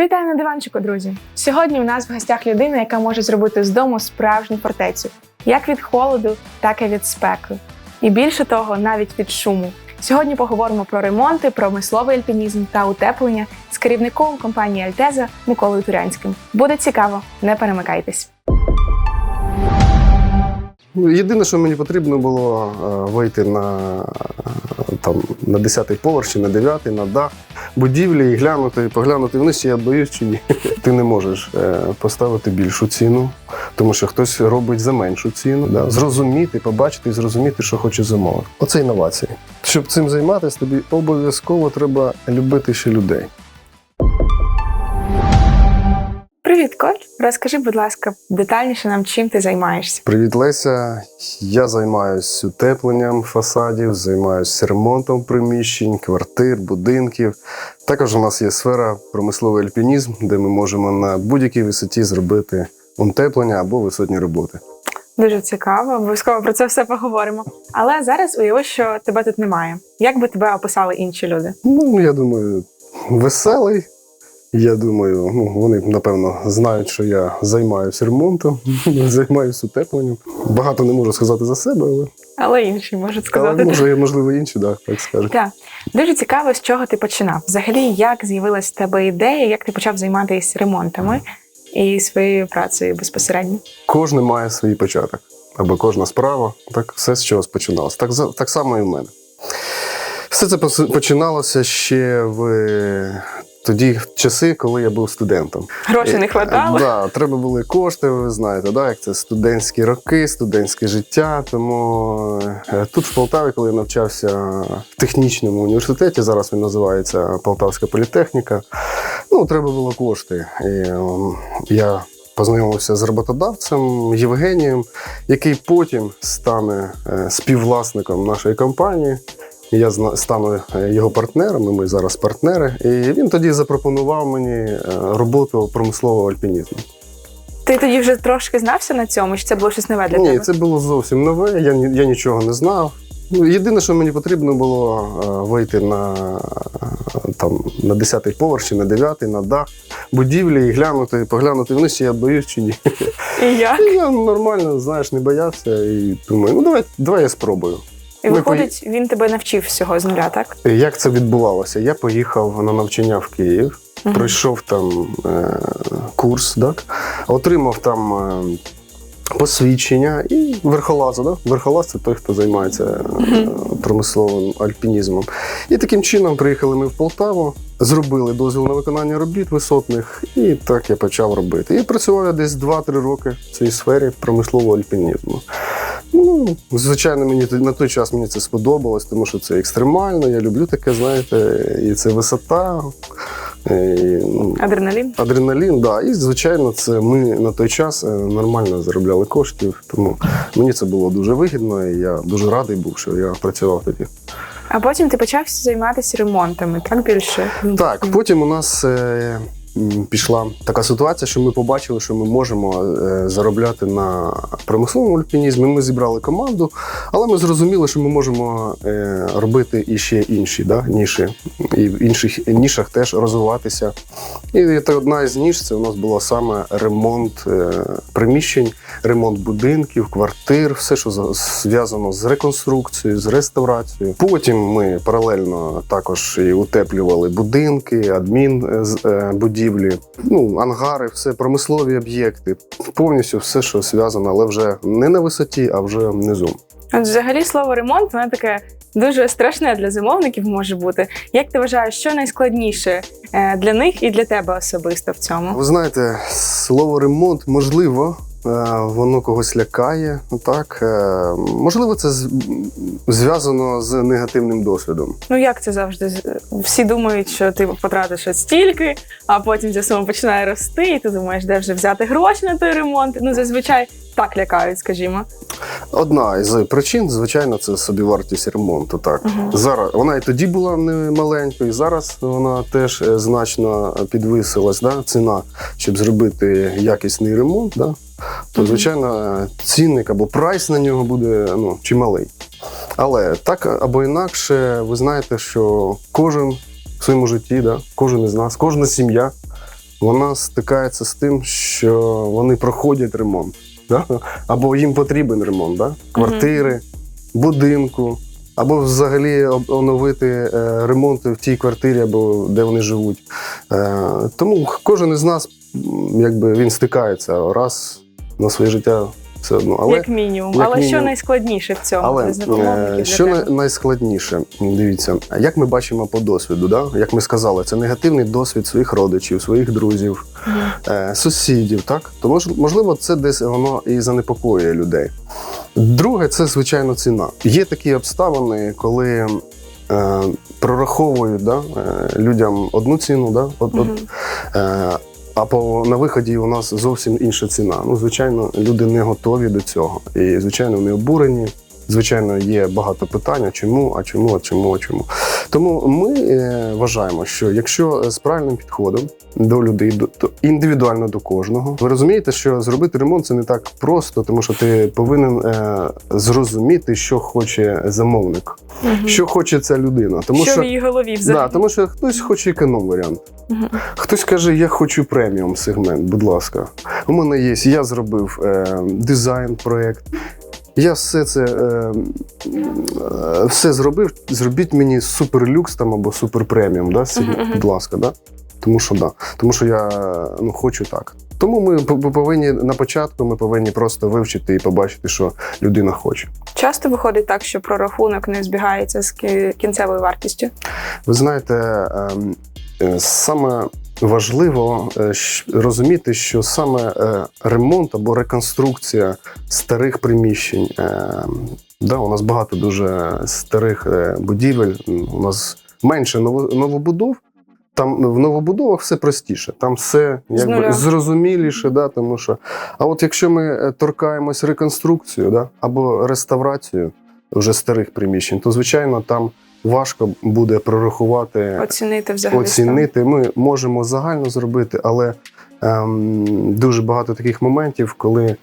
Вітаю на диванчику, друзі! Сьогодні у нас в гостях людина, яка може зробити з дому справжню фортецю, як від холоду, так і від спеки. І більше того, навіть від шуму. Сьогодні поговоримо про ремонти, промисловий альпінізм та утеплення з керівником компанії Альтеза Миколою Турянським. Буде цікаво, не перемикайтесь. Ну, Єдине, що мені потрібно було е, вийти на, е, там, на 10-й поверх чи на 9-й, на дах будівлі і глянути, поглянути вниз, чи я боюсь чи ні. Ти не можеш е, поставити більшу ціну, тому що хтось робить за меншу ціну. Да? Зрозуміти, побачити і зрозуміти, що хоче замовити. Оце інновації. Щоб цим займатися, тобі обов'язково треба любити ще людей. Привіт, Коль! Розкажи, будь ласка, детальніше нам, чим ти займаєшся. Привіт, Леся. Я займаюся утепленням фасадів, займаюся ремонтом приміщень, квартир, будинків. Також у нас є сфера промисловий альпінізм, де ми можемо на будь-якій висоті зробити утеплення або висотні роботи. Дуже цікаво, обов'язково про це все поговоримо. Але зараз уяви, що тебе тут немає. Як би тебе описали інші люди? Ну, я думаю, веселий. Я думаю, ну, вони напевно знають, що я займаюся ремонтом, займаюся утепленням. Багато не можу сказати за себе, але, Але інші можуть але сказати. може, можливо, інші, да, так скажуть. Так, дуже цікаво, з чого ти починав. Взагалі, як з'явилась в тебе ідея, як ти почав займатися ремонтами і своєю працею безпосередньо? Кожен має свій початок, або кожна справа, так все з чогось починалося. Так, так само і в мене. Все це починалося ще в тоді в часи, коли я був студентом. Грошей не хватало. Да, треба були кошти, ви знаєте, да, як це студентські роки, студентське життя. Тому е, тут, в Полтаві, коли я навчався в технічному університеті, зараз він називається Полтавська політехніка. Ну, треба було кошти. І ем, я познайомився з роботодавцем Євгенієм, який потім стане е, співвласником нашої компанії. Я стану е, його партнером, і ми зараз партнери. І він тоді запропонував мені е, роботу промислового альпінізму. Ти тоді вже трошки знався на цьому, чи це було щось нове для Ні, тебе? це було зовсім нове. Я, я нічого не знав. Ну, єдине, що мені потрібно було е, вийти на, там, на 10-й поверх чи на 9-й, на дах будівлі і глянути, поглянути вниз, чи я боюсь чи ні. І як? І я нормально, знаєш, не боявся і думаю, ну давай, давай я спробую. І Ми виходить, він тебе навчив всього з нуля, так? Як це відбувалося? Я поїхав на навчання в Київ, угу. пройшов там е, курс, так? отримав там е, посвідчення і верхолаза. Да? Верхолаз це той, хто займається е, промисловим альпінізмом. І таким чином приїхали ми в Полтаву, зробили дозвіл на виконання робіт висотних, і так я почав робити. І працював я десь 2-3 роки в цій сфері промислового альпінізму. Ну, звичайно, мені на той час мені це сподобалось, тому що це екстремально. Я люблю таке, знаєте, і це висота, і, ну, Адреналін. адреналін, да. І звичайно, це ми на той час е, нормально заробляли коштів. Тому мені це було дуже вигідно, і я дуже радий був, що я працював тоді. А потім ти почав займатися ремонтами, так більше? Так, потім у нас. е, Пішла така ситуація, що ми побачили, що ми можемо е, заробляти на промисловому альпінізмі. Ми зібрали команду, але ми зрозуміли, що ми можемо е, робити і ще інші да, ніші, і в інших нішах теж розвиватися. І це одна із ніж це у нас була саме ремонт е, приміщень, ремонт будинків, квартир, все, що зв'язано з реконструкцією, з реставрацією. Потім ми паралельно також і утеплювали будинки, адмін е, будівлі, ну ангари, все промислові об'єкти, повністю все, що зв'язано, але вже не на висоті, а вже внизу. От взагалі слово ремонт, воно таке дуже страшне для замовників може бути. Як ти вважаєш, що найскладніше е, для них і для тебе особисто в цьому? Ви знаєте, слово ремонт можливо. Е, Воно когось лякає, ну так е, можливо, це зв'язано з негативним досвідом. Ну як це завжди? Всі думають, що ти потратиш от стільки, а потім ця сума починає рости, і ти думаєш, де вже взяти гроші на той ремонт. Ну зазвичай так лякають, скажімо. Одна із причин, звичайно, це собівартість ремонту. Так Мгм. зараз вона і тоді була не маленькою, і зараз вона теж е, значно підвисилась. Да? Ціна, щоб зробити якісний ремонт, да? То звичайно цінник або прайс на нього буде ну, чималий. Але так або інакше, ви знаєте, що кожен в своєму житті, да? кожен із нас, кожна сім'я вона стикається з тим, що вони проходять ремонт, да? або їм потрібен ремонт, да? квартири, будинку, або взагалі оновити е, ремонти в тій квартирі, або де вони живуть. Е, тому кожен із нас, якби він стикається раз на своє життя все одно. Але як мінімум. як Але що найскладніше в цьому але для е, для що тебе? найскладніше, дивіться, як ми бачимо по досвіду, да? як ми сказали, це негативний досвід своїх родичів, своїх друзів, е, сусідів, так? То можливо, це десь воно і занепокоює людей. Друге, це звичайно ціна. Є такі обставини, коли е, прораховують да, людям одну ціну, да, от, от, Е, а по на виході у нас зовсім інша ціна. Ну, звичайно, люди не готові до цього. І, звичайно, вони обурені. Звичайно, є багато питань, а чому, а чому, а чому, а чому. Тому ми е, вважаємо, що якщо з правильним підходом до людей, до індивідуально до кожного, ви розумієте, що зробити ремонт це не так просто, тому що ти повинен е, зрозуміти, що хоче замовник, що хоче ця людина. Тому що що в її голові Да, тому що хтось хоче економ варіант. Хтось каже, я хочу преміум сегмент, будь ласка. У мене є, я зробив е, дизайн, проєкт. Я все це е, е, все зробив. Зробіть мені суперлюкс там або супер преміум, да, будь ласка, да? Тому що да. Тому що я ну, хочу так. Тому ми повинні на початку ми повинні просто вивчити і побачити, що людина хоче. Часто виходить так, що прорахунок не збігається з кінцевою вартістю. Ви знаєте, ем, е, саме важливо е, розуміти, що саме е, ремонт або реконструкція старих приміщень. ем, Да, у нас багато дуже старих е, будівель. У нас менше новобудов. Там в новобудовах все простіше, там все якби зрозуміліше, да, тому що. А от якщо ми е, торкаємось реконструкцію, да, або реставрацію вже старих приміщень, то звичайно там важко буде прорахувати, Оцінити взагалі. оцінити. Ми можемо загально зробити, але ем, дуже багато таких моментів, коли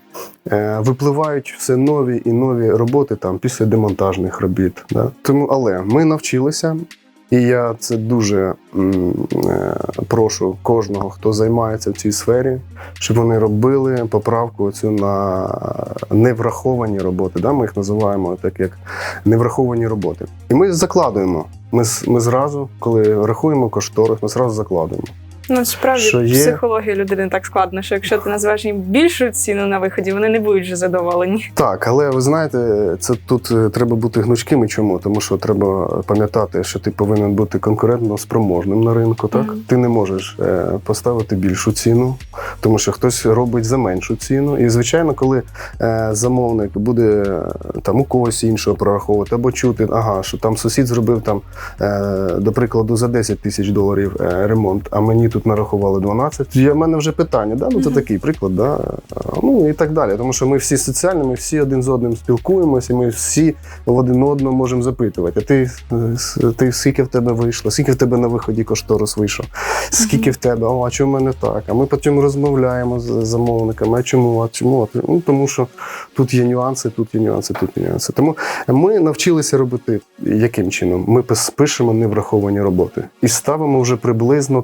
е, випливають все нові і нові роботи там після демонтажних робіт. Да? Тому, але ми навчилися. І я це дуже е, прошу кожного, хто займається в цій сфері, щоб вони робили поправку цю на невраховані роботи. Да? Ми їх називаємо так як невраховані роботи. І ми закладуємо. Ми, ми зразу, коли рахуємо кошторис, ми зразу закладуємо. Ну, справді, Що є? психологія людини так складно, що якщо ти назвеш їм більшу ціну на виході, вони не будуть вже задоволені. Так, але ви знаєте, це тут е, треба бути гнучким. Чому? Тому що треба пам'ятати, що ти повинен бути конкурентно спроможним на ринку. Так Мгм. ти не можеш е, поставити більшу ціну, тому що хтось робить за меншу ціну. І звичайно, коли е, замовник буде там у когось іншого прораховувати або чути, ага, що там сусід зробив там, до прикладу, за 10 тисяч доларів ремонт, а мені тут нарахували 12. Є в мене вже питання, да? ну це такий приклад, да? Ну і так далі. Тому що ми всі соціальні, ми всі один з одним спілкуємося, ми всі в один одного можемо запитувати. А ти, ти скільки в тебе вийшло? Скільки в тебе на виході кошторис вийшов? Скільки в тебе? О, а чому в мене так? А ми потім розмовляємо з замовниками. А чому? А чому? А Ну тому що тут є нюанси, тут є нюанси, тут є нюанси. Тому ми навчилися робити яким чином? Ми пишемо невраховані роботи і ставимо вже приблизно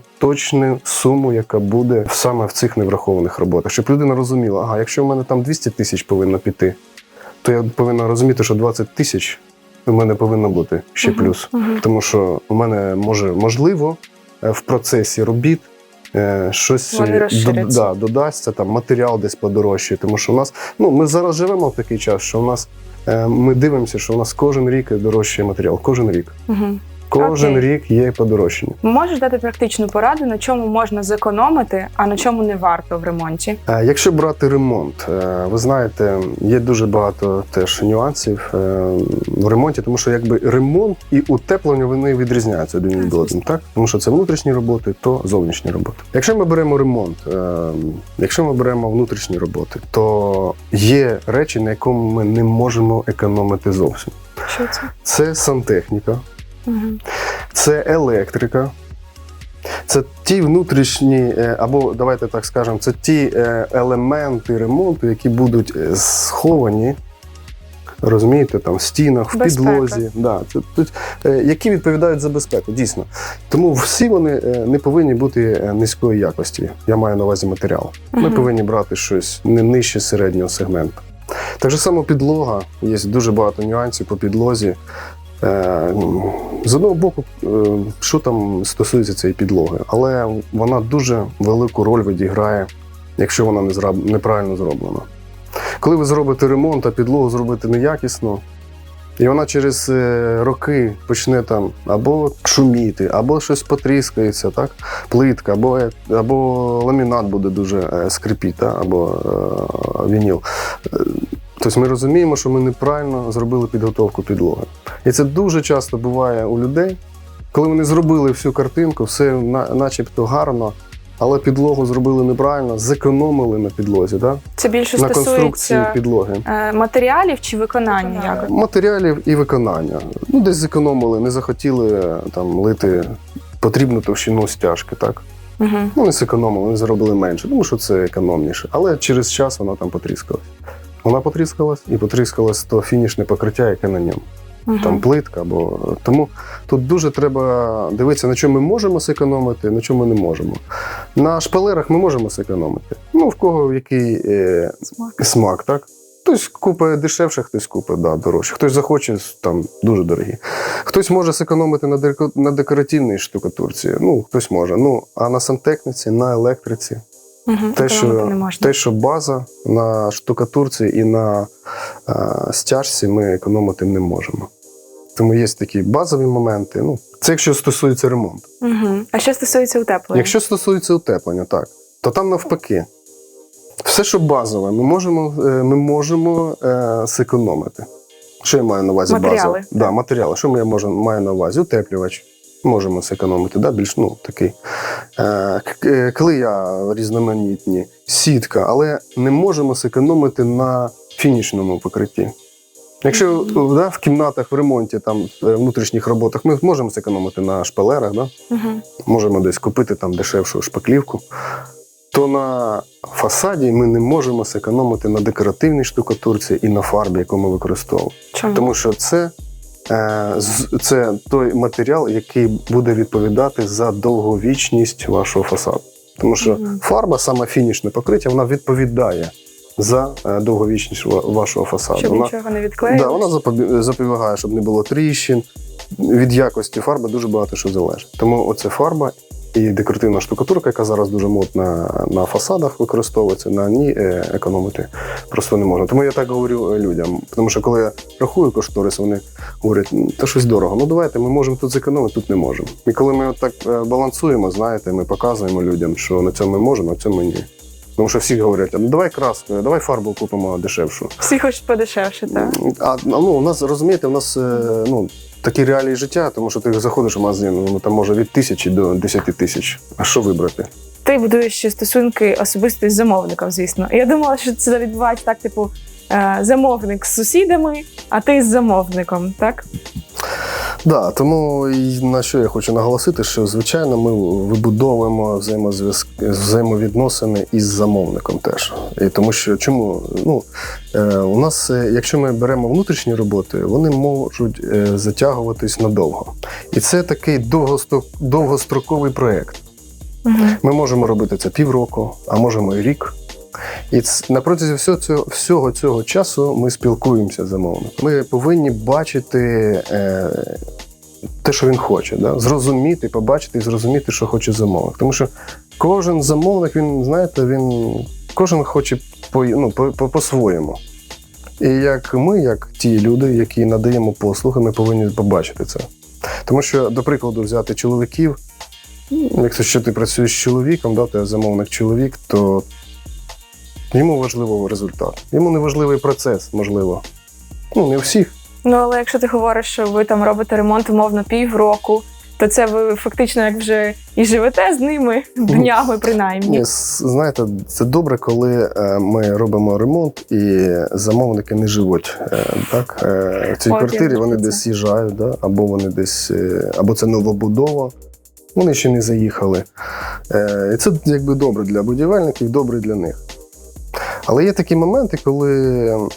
точну суму, яка буде саме в цих неврахованих роботах, щоб людина розуміла, ага, якщо в мене там 200 тисяч повинно піти, то я повинна розуміти, що 20 тисяч у мене повинно бути ще Мгм, плюс. мгм. Тому що у мене може можливо е, в процесі робіт. е, Щось е, да, додасться, там матеріал десь подорожчає. Тому що у нас ну ми зараз живемо в такий час, що у нас е, ми дивимося, що у нас кожен рік дорожчає матеріал. Кожен рік. Мгм. Кожен Окей. рік є подорожчання. Можеш дати практичну пораду, на чому можна зекономити, а на чому не варто в ремонті? Е, Якщо брати ремонт, е, ви знаєте, є дуже багато теж нюансів е, в ремонті, тому що якби ремонт і утеплення вони відрізняються один від одним, так тому що це внутрішні роботи, то зовнішні роботи. Якщо ми беремо ремонт, якщо ми беремо внутрішні роботи, то є речі, на якому ми не можемо економити зовсім. Що це? Це сантехніка, Це електрика. Це ті внутрішні, е, або давайте так скажемо, це ті е, елементи ремонту, які будуть е, сховані Розумієте, там в стінах, в Безпека. підлозі, да, це, тут, які відповідають за безпеку, дійсно. Тому всі вони не повинні бути низької якості. Я маю на увазі матеріал. Ми Мгм. повинні брати щось не нижче середнього сегменту. Так же само підлога, є дуже багато нюансів по підлозі. Е, З одного боку, е, що там стосується цієї підлоги, але вона дуже велику роль відіграє, якщо вона неправильно зроблена. Коли ви зробите ремонт, а підлогу зробите неякісно, і вона через е, роки почне там або шуміти, або щось потріскається, так? плитка, або, або ламінат буде дуже скрипіти, або вініл. Тобто ми розуміємо, що ми неправильно зробили підготовку підлоги. І це дуже часто буває у людей, коли вони зробили всю картинку, все на- начебто гарно, але підлогу зробили неправильно, зекономили на підлозі, так? Це більше на конструкції підлоги. е, матеріалів чи виконання? Як? Матеріалів і виконання. Ну, десь зекономили, не захотіли е, там лити потрібну товщину стяжки, так? Угу. Ну, не зекономили, вони заробили менше, тому що це економніше. Але через час вона там потріскалась. Вона потріскалась і потріскалось то фінішне покриття, яке на ньому. Там плитка або тому тут дуже треба дивитися, на чому ми можемо зекономити, на чому ми не можемо. На шпалерах ми можемо зекономити. Ну, в кого який е, смак, так? Хтось купить дешевше, хтось купить да, дорожче. Хтось захоче там дуже дорогі. Хтось може зекономити на, на декоративній штукатурці. Ну, хтось може. Ну, а на сантехніці, на електриці, Угу. те, що, не можна. те, що база на штукатурці і на е, стяжці ми економити не можемо. Тому є такі базові моменти. Ну, це якщо стосується ремонту. Угу. А що стосується утеплення? Якщо стосується утеплення, так, то там навпаки. Все, що базове, ми можемо, е, ми можемо е, зекономити. Що я маю на увазі Матеріали. базове? Да, матеріали. Що я можу, маю на увазі? Утеплювач. Можемо зекономити, да? більш ну, такий. Е, е, клея різноманітні, сітка, але не можемо зекономити на фінішному покритті. Якщо да, в кімнатах в ремонті, там, внутрішніх роботах, ми можемо зекономити на шпалерах, да? Угу. можемо десь купити там дешевшу шпаклівку, то на фасаді ми не можемо зекономити на декоративній штукатурці і на фарбі, яку ми використовуємо. Чому? Тому що це, е, це той матеріал, який буде відповідати за довговічність вашого фасаду. Тому що фарба, саме фінішне покриття, вона відповідає за е, довговічність вашого фасаду. Щоб Вона, нічого не відклеїлося? Да, вона запобігає, щоб не було тріщин. Від якості фарби дуже багато що залежить. Тому оце фарба і декоративна штукатурка, яка зараз дуже модна на фасадах використовується, на ній е, економити просто не можна. Тому я так говорю е, людям. Тому що коли я рахую кошторис, вони говорять, «М, та щось дорого. Ну давайте, ми можемо тут зекономити, тут не можемо. І коли ми так балансуємо, знаєте, ми показуємо людям, що на цьому ми можемо, на цьому ні. Тому що всі говорять, ну давай краску, давай фарбу купимо дешевшу. Всі хочуть подешевше, так? А ну, у нас розумієте, у нас е, ну, такі реалії життя, тому що ти заходиш в магазин, ну там може від тисячі до десяти тисяч. А що вибрати? Ти будуєш ще стосунки особисто з замовником, звісно. Я думала, що це відбувається так, типу, е, замовник з сусідами, а ти з замовником, так? Да, тому на що я хочу наголосити, що звичайно ми вибудовуємо взаємозв'язки взаємовідносини із замовником теж. І тому що чому ну е, у нас, е, якщо ми беремо внутрішні роботи, вони можуть е, затягуватись надовго. І це такий довгостроковий проєкт. Угу. Ми можемо робити це півроку, а можемо і рік. І на протязі всього цього, всього цього часу ми спілкуємося з замовником. Ми повинні бачити е, те, що він хоче, да? зрозуміти, побачити і зрозуміти, що хоче замовник. Тому що кожен замовник, він, знаєте, він кожен хоче по, ну, по, по, по-своєму. І як ми, як ті люди, які надаємо послуги, ми повинні побачити це. Тому що, до прикладу, взяти чоловіків, Ну, Якщо ти працюєш з чоловіком, да, ти замовник чоловік, то йому важливий результат. Йому не важливий процес, можливо. Ну, не у всіх. Ну, але якщо ти говориш, що ви там робите ремонт умовно півроку, то це ви фактично як вже і живете з ними днями, принаймні. Ні, знаєте, це добре, коли е, ми робимо ремонт і замовники не живуть. е, Так? Е, в цій От, квартирі вони це. десь з'їжджають, да? або вони десь, або це новобудова, вони ще не заїхали. І це якби добре для будівельників, добре для них. Але є такі моменти, коли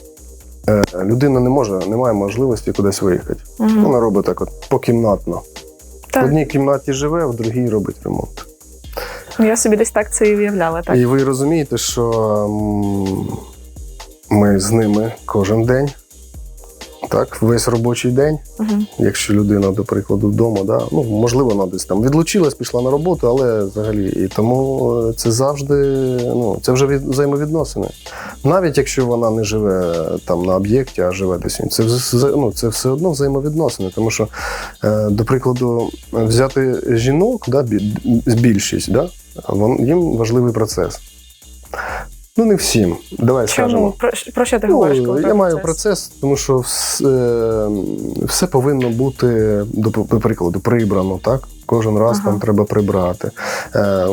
Е, людина не може, не має можливості кудись виїхати. Угу. Вона робить так от покімнатно. В одній кімнаті живе, в другій робить ремонт. Ну, Я собі десь так це і уявляла. Так. І ви розумієте, що ми з ними кожен день, так, весь робочий день. Угу. Якщо людина, до прикладу, вдома, да, ну можливо, вона десь там відлучилась, пішла на роботу, але взагалі і тому е, це завжди ну це вже від, взаємовідносини. Навіть якщо вона не живе там на об'єкті, а живе десь це ну, це все одно взаємовідносини. Тому що, е, до прикладу, взяти жінок, да, більшість, да, їм важливий процес. Ну, не всім. Давай скажемо. Чому? Про, про що ти говориш? коли Ну, про я маю процес? тому що все, все повинно бути, до, до прикладу, прибрано, так? Кожен раз Ага. там треба прибрати. Е,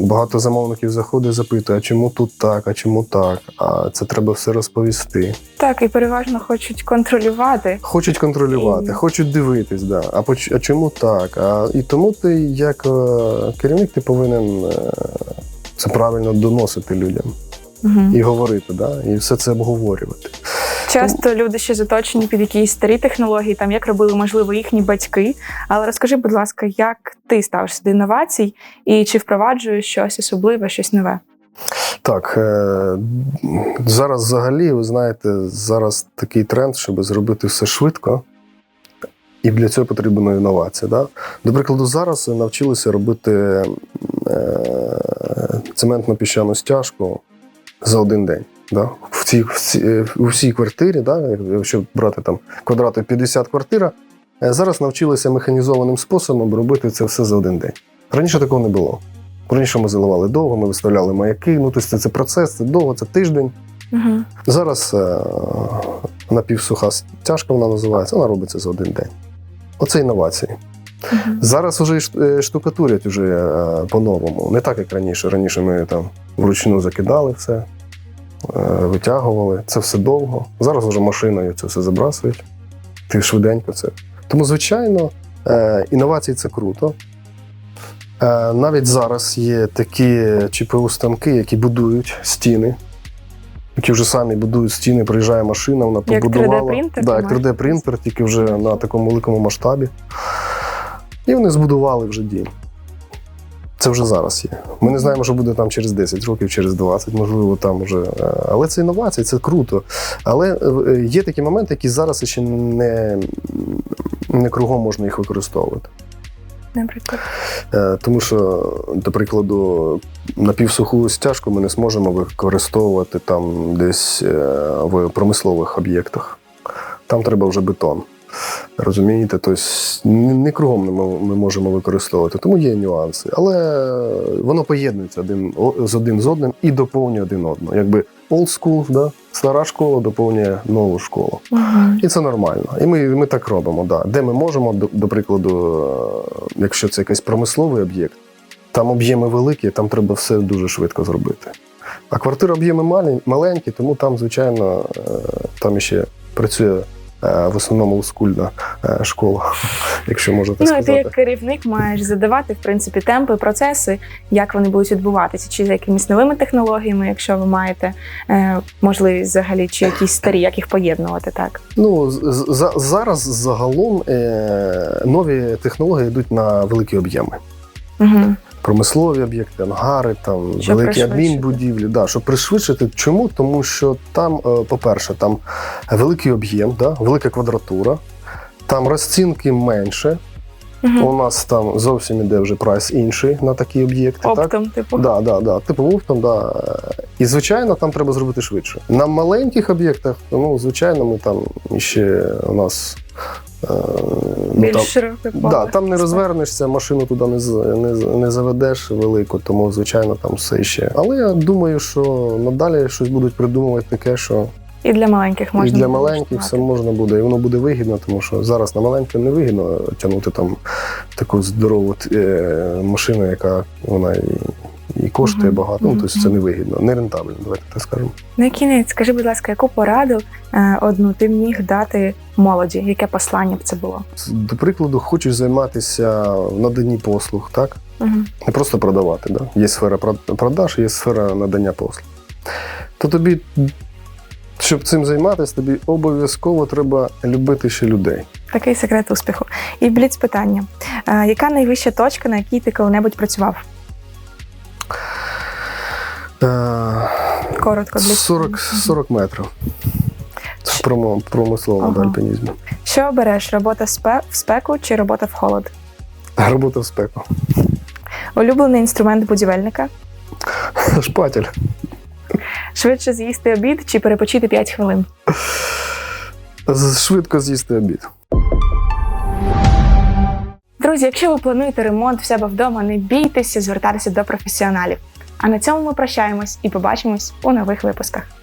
багато замовників заходить, запитує, а чому тут так, а чому так? А це треба все розповісти. Так, і переважно хочуть контролювати. Хочуть контролювати, І- хочуть дивитись, да. а, поч- а чому так? А, і тому ти, як е, керівник, ти повинен е, це правильно доносити людям Угу. і говорити, да? і все це обговорювати. Часто люди ще заточені під якісь старі технології, там як робили, можливо, їхні батьки. Але розкажи, будь ласка, як ти ставишся до інновацій і чи впроваджуєш щось особливе, щось нове? Так, е, зараз взагалі, ви знаєте, зараз такий тренд, щоб зробити все швидко. І для цього потрібна інновація. Да? До прикладу, зараз навчилися робити е, цементно-піщану стяжку за один день. Да? В цій, в цій, е, у всій квартирі, да? якщо брати там квадратів 50 квартира, е, зараз навчилися механізованим способом робити це все за один день. Раніше такого не було. Раніше ми заливали довго, ми виставляли маяки. Ну, тобто це, це процес, це довго, це тиждень. Угу. Зараз е, напівсуха стяжка вона називається, вона робиться за один день. Оце інновації. Зараз вже е, штукатурять уже е, по-новому. Не так, як раніше. Раніше ми там вручну закидали все, е, витягували. Це все довго. Зараз вже машиною це все забрасують. Ти швиденько це. Тому, звичайно, інновації це круто. Навіть зараз є такі ЧПУ станки, які будують стіни. Які вже самі будують стіни, приїжджає машина, вона Як побудувала. 3D-принтер, да, як 3D-принтер, тільки вже на такому великому масштабі. І вони збудували вже дім. Це вже зараз є. Ми не знаємо, що буде там через 10 років, через 20, можливо, там вже. е, Але це інновації, це круто. Але е, є такі моменти, які зараз ще не, не кругом можна їх використовувати. Наприклад. Е, Тому що, до прикладу, напівсуху стяжку ми не зможемо використовувати там десь е, в промислових об'єктах. Там треба вже бетон. Розумієте? Тобто не кругом ми, ми можемо використовувати, тому є нюанси. Але воно поєднується один, з один з одним і доповнює один одного. Якби old school, да? стара школа доповнює нову школу. Угу. І це нормально. І ми, ми так робимо. Да. Де ми можемо, до, до прикладу, е, якщо це якийсь промисловий об'єкт, там об'єми великі, там треба все дуже швидко зробити. А квартира об'єми маленькі, тому там, звичайно, е, там ще працює в основному олдскульна е, школа, якщо можна так Ну, і ти як керівник маєш задавати в принципі темпи, процеси, як вони будуть відбуватися, чи за якимись новими технологіями, якщо ви маєте е, можливість взагалі, чи якісь старі, як їх поєднувати, так Ну, зараз загалом е, нові технології йдуть на великі об'єми. Угу. промислові об'єкти, ангари, там Щоб великі адмінбудівлі. Да, щоб пришвидшити. Чому? Тому що там, е, по-перше, там великий об'єм, да, велика квадратура, там розцінки менше. Угу. У нас там зовсім іде вже прайс інший на такі об'єкти. Так? оптом, типу. Да, да, да. Типу оптом, да. І звичайно, там треба зробити швидше. На маленьких об'єктах, ну, звичайно, ми там ще у нас. Е, ну, Більш там, широке поле. Да, там не розвернешся, машину туди не, не, не заведеш велику, тому звичайно там все ще. Але я думаю, що надалі щось будуть придумувати таке, що І для маленьких можна і для буде маленьких все можна буде, і воно буде вигідно, тому що зараз на маленьке не вигідно тягнути там таку здорову е, машину, яка вона коштує багато. Ну тобто це не вигідно, не рентабельно, давайте так скажемо. На кінець, скажи, будь ласка, яку пораду е, одну ти міг дати молоді? Яке послання б це було? До прикладу, хочеш займатися в наданні послуг, так? Угу. не просто продавати. Да? Є сфера продаж, є сфера надання послуг. То тобі Щоб цим займатися, тобі обов'язково треба любити ще людей. Такий секрет успіху. І бліц питання: Е, яка найвища точка, на якій ти коли-небудь працював? Е, Коротко, бліц. 40, 40 метрів. В промо- промисловому Ага. альпінізмі. Що обереш? Робота в спеку чи робота в холод? Робота в спеку. Улюблений інструмент будівельника? Шпатель. Швидше з'їсти обід чи перепочити 5 хвилин? Швидко з'їсти обід. Друзі, якщо ви плануєте ремонт в себе вдома, не бійтеся звертатися до професіоналів. А на цьому ми прощаємось і побачимось у нових випусках.